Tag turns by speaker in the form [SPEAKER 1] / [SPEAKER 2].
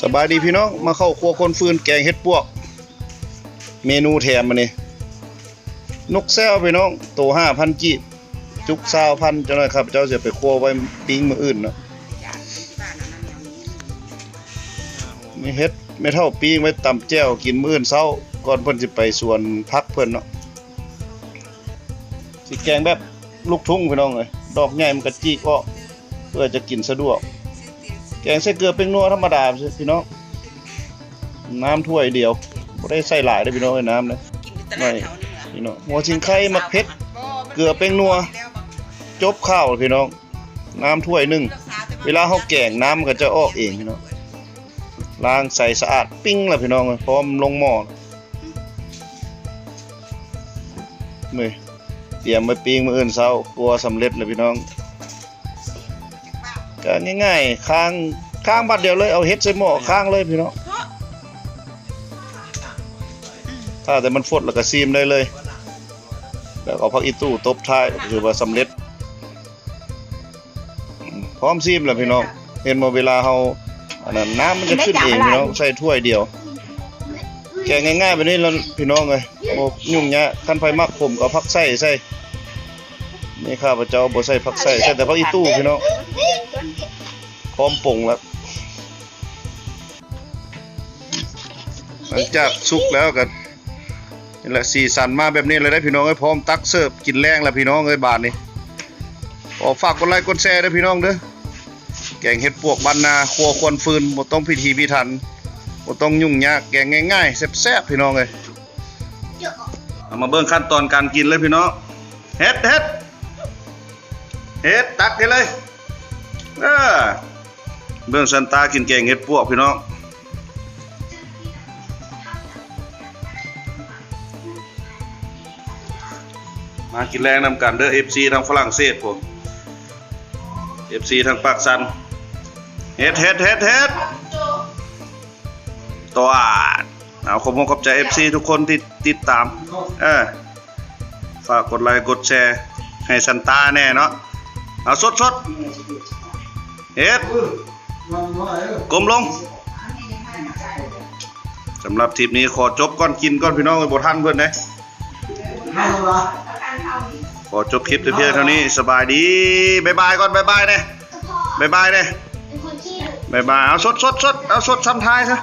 [SPEAKER 1] สบายดีพี่น้องมาเข้าครัวคนฟืนแกงเห็ดปวก เมนูแถมมานี่นกแซวพี่น้องโตห้าพันกีบจุกซาวพันเจ้าหน่อยครับ เจ้าจะไปครัวไว้ปิ้งมืออื่นเนาะมีเฮ็ดไม่เท่าปิ้งไว้ตำแจ่วกินมื้ออื่นเช้าก่อนเพิ่นสิไปสวนพักเพิ่นเนาะสิแกงแบบลูกทุ่งพี่น้องเอ้ยดอกใหญ่มันก็จีกออกเพื่อจะกินสะดวก แกงใส่เกลือเป็นนัวธรรมดาพี่น้องน้ำถ้วยเดียวบ่ได้ใส่หลายได้พี่น้องไอ้น้ำนะไม่พี่น้องหัวชิงไข่มักเผ็ดเกลือเป็นนัวจบข้าวพี่น้อง น้ำถ้วยหนึ่งเวลาเฮาแกงน้ำก็จะออกเองพี่น้องล้างใส่สะอาดปิ้งแล้วพี่น้องพร้อมลงหม้อมื้อเตรียมไว้ปิ้งมื้ออื่นเช้าครัวสำเร็จแล้วพี่น้อง ก็ง่ายๆค้างค้างบัดเดียวเลยเอาเฮ็ดใส่หม้อค้างเลยพี่น้องถ้าแต่มันฟดแล้วก็ซีมได้เลย แล้วก็เอาผักอีตู้ตบท้ายถือว่าสำเร็จอืมพร้อมซีมแล้วพี่น้องเห็นบ่เวลาเฮาอันนั้นน้ำมันจะขึ้นเองพี่น้องใส่ถ้วยเดียว แกงง่ายๆแบบนี้แล้วพี่น้องเอ้ยบ่ยุ่งยากคันไผมักผมก็ผักใส่ใส่ นี่ข้าพเจ้าบ่ใส่ผักใส่ใส่แต่ผักอีตู้พี่น้องพร้อมปรุงแล้วหลังจากสุกแล้วก็นี่แหละสีสันมาแบบนี้เลยได้พี่น้องเอ้ยพร้อมตักเสิร์ฟกินแรงแล้วพี่น้องเอ้ยบาทนี้ขอฝากกดไลค์กดแชร์ด้วยพี่น้องเด้อแกงเห็ดปวกบ้านนาครัวควนฟืนบ่ต้องพิธีพิถันบ่ต้องยุ่งยากแกงง่ายๆแซ่บๆพี่น้องเอ้ยเอามาเบิ่งขั้นตอนการกินเลยพี่น้องเฮ็ดเฮ็ด เฮ็ดตักให้เลยเออเบิ่งสันตากินแกงเห็ดปวกพี่น้องมากินแรงนำกันเด้อ FC ทางฝรั่งเศสผม FC ทางปากสันเฮ็ดเฮ็ดเฮ็ดเฮ็ดตัวเอาขอบคุณขอบใจ FC ทุกคนที่ติดตามเออฝากกดไลค์กดแชร์ให้สันตาแน่เนาะ เอาสดสดเฮ็ดกลมลงสำหรับทริปนี้ขอจบก่อนกินก่อนพี่น้องไปบ่ทันเพิ่อนเด้ขอจบคลิปเพียงเท่านี้สบายดีบายบายก่อนบายบายเนี่ยบายบายเนี่ยบายบายเอาสดสดสดเอาสดซ้ำท้ายซะ